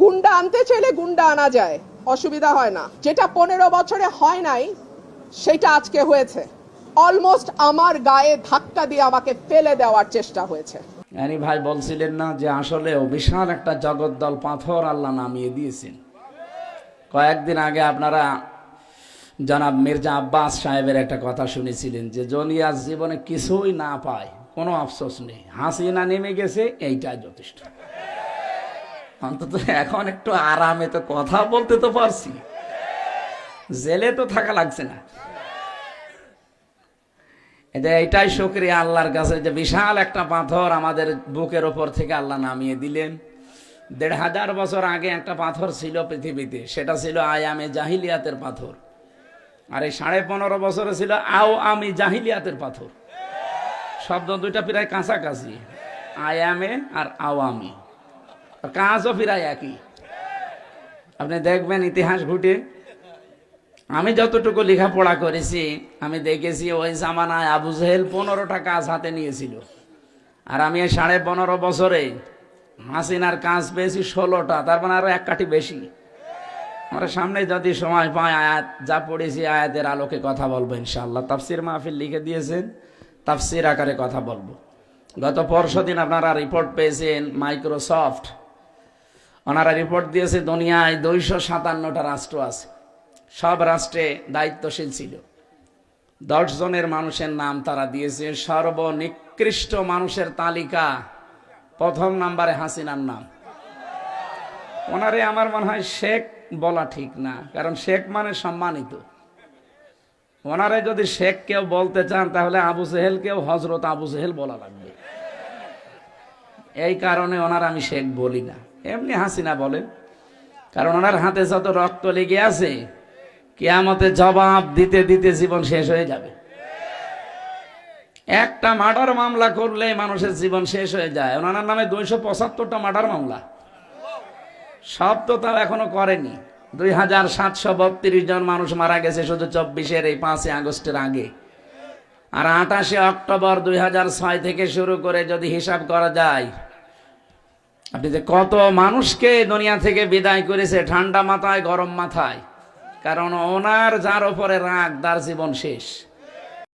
গুন্ডা আনতে চাইলে গুন্ডা আনা যায়, অসুবিধা হয় না। যেটা পনেরো বছরে হয় নাই, সেটা আজকে হয়েছে। অলমোস্ট আমার গায়ে ধাক্কা দিয়ে আমাকে ফেলে দেওয়ার চেষ্টা হয়েছে। আনি ভাই, বলছিলেন না যে আসলেও বিশাল একটা জগদ্দল পাথর আল্লাহ নামিয়ে দিয়েছেন। কয়েকদিন আগে আপনারা জনাব মির্জা আব্বাস সাহেবের একটা কথা শুনেছিলেন যে জনিয়ার জীবনে কিছুই না পায়, কোনো আফসোস নেই। হাসিনা নেমে গেছে, এইটাই যথেষ্ট। অন্তত এখন একটু আরামে তো কথা বলতে তো পারছি। জেলে তো থাকা লাগছে না। এটা এটাই শুক্রিয়া আল্লাহর কাছে যে বিশাল একটা পাথর আমাদের বুকের ওপর থেকে আল্লাহ নামিয়ে দিলেন। দেড় হাজার বছর আগে একটা পাথর ছিল পৃথিবীতে, সেটা ছিল আয়ামে জাহিলিয়াতের পাথর। আর এই সাড়ে পনেরো বছরে ছিল আও আমি জাহিলিয়াতের পাথর। শব্দ দুইটা প্রায় কাছাকাছি, আয়ামে আর আওয়ামি। কাজও প্রায় একই। আপনি দেখবেন ইতিহাস ঘুটে। আমি যতটুকু লেখাপড়া করেছি, আমি দেখেছি ওই জামানায় আবু জেহেল পনেরোটা কাজ হাতে নিয়েছিল। আর আমি সাড়ে পনেরো বছরে হাসিনার কাজ পেয়েছি ষোলোটা, তার মানে আরও এক কাঠি বেশি। আমরা সামনে যদি সময় পাই আয়াত, যা পড়েছি আয়াতের আলোকে কথা বলব ইনশাল্লাহ তাফসির মাহফিল লিখে দিয়েছেন, তাফসির আকারে কথা বলব। গত পরশু দিন আপনারা রিপোর্ট পেয়েছেন মাইক্রোসফট ওনারা রিপোর্ট দিয়েছে, দুনিয়ায় দুইশো সাতান্নটা রাষ্ট্র আছে। সব রাষ্ট্রে দায়িত্বশীল ছিল। দশ জনের মানুষের নাম তারা দিয়েছে। সর্বনিকৃষ্ট মানুষের তালিকা প্রথম নাম্বারে হাসিনার নাম। ওনারে আমার মনে হয় শেখ বলা ঠিক না, কারণ শেখ মানে সম্মানিত। ওনারে যদি শেখ কেউ বলতে চান, তাহলে আবু সেহেল কেউ হজরত আবু সেহেল বলা লাগবে। এই কারণে ওনার আমি শেখ বলি না। এমনি হাসিনা বলেন। কারণ ওনার হাতে যত রক্ত লেগে আছে, কেয়ামতে জবাব দিতে দিতে জীবন শেষ হয়ে যাবে। একটা মার্ডার মামলা করলে মানুষের জীবন শেষ হয়ে যায়। ওনার নামে দুইশো পঁচাত্তরটা মার্ডার মামলা। সব তো তাও এখনও করেনি। দুই হাজার সাতশো বত্রিশ জন মানুষ মারা গেছে শুধু চব্বিশের এই পাঁচই আগস্টের আগে। আর আঠাশে অক্টোবর দুই হাজার ছয় থেকে শুরু করে যদি হিসাব করা যায় আপনি যে কত মানুষকে দুনিয়া থেকে বিদায় করেছে, ঠান্ডা মাথায়, গরম মাথায়। কারণ ওনার, যার ওপরে রাগ, তার জীবন শেষ।